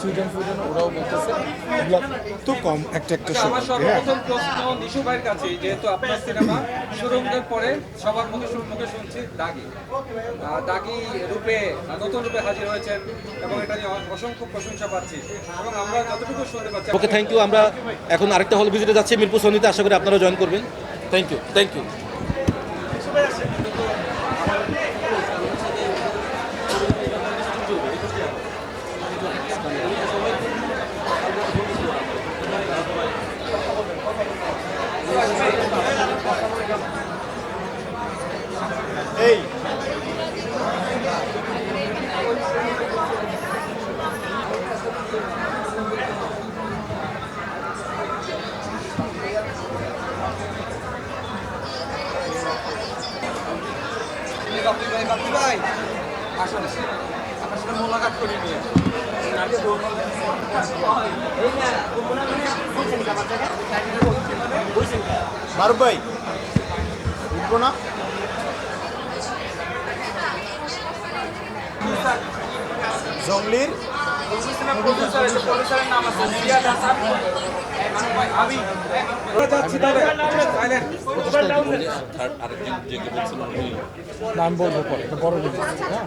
Sweden ফুইডেন ওরাও বলতেছে তো কম একটা একটা শো আমার সর্বপ্রথম প্রশ্ন নিশু ভাইয়ের কাছে যেহেতু আপনার সিনেমা সুরঙ্গের পরে সবার মুখে মুখে শুনছি দাগি। দাগি রূপে নতুন রূপে হাজির হয়েছেন এবং এটা নিয়ে অসংখ্য প্রশংসা পাচ্ছি। এবং আমরা যতটুকু শুনতে পাচ্ছি ওকে থ্যাংক ইউ আমরা এখন আরেকটা হল ভিজিটে যাচ্ছি মিরপুর সন্ধিতে আশা করি আপনারা জয়েন করবেন। থ্যাংক ইউ থ্যাংক ইউ ভাই আসুন আপনার সাথে মোলাকাত করি নিয়ে মারুফ ভাই উঠবো না? জঙ্গলির সাইলেন্ট নাম বলব পরে বড় জিনিস। হ্যাঁ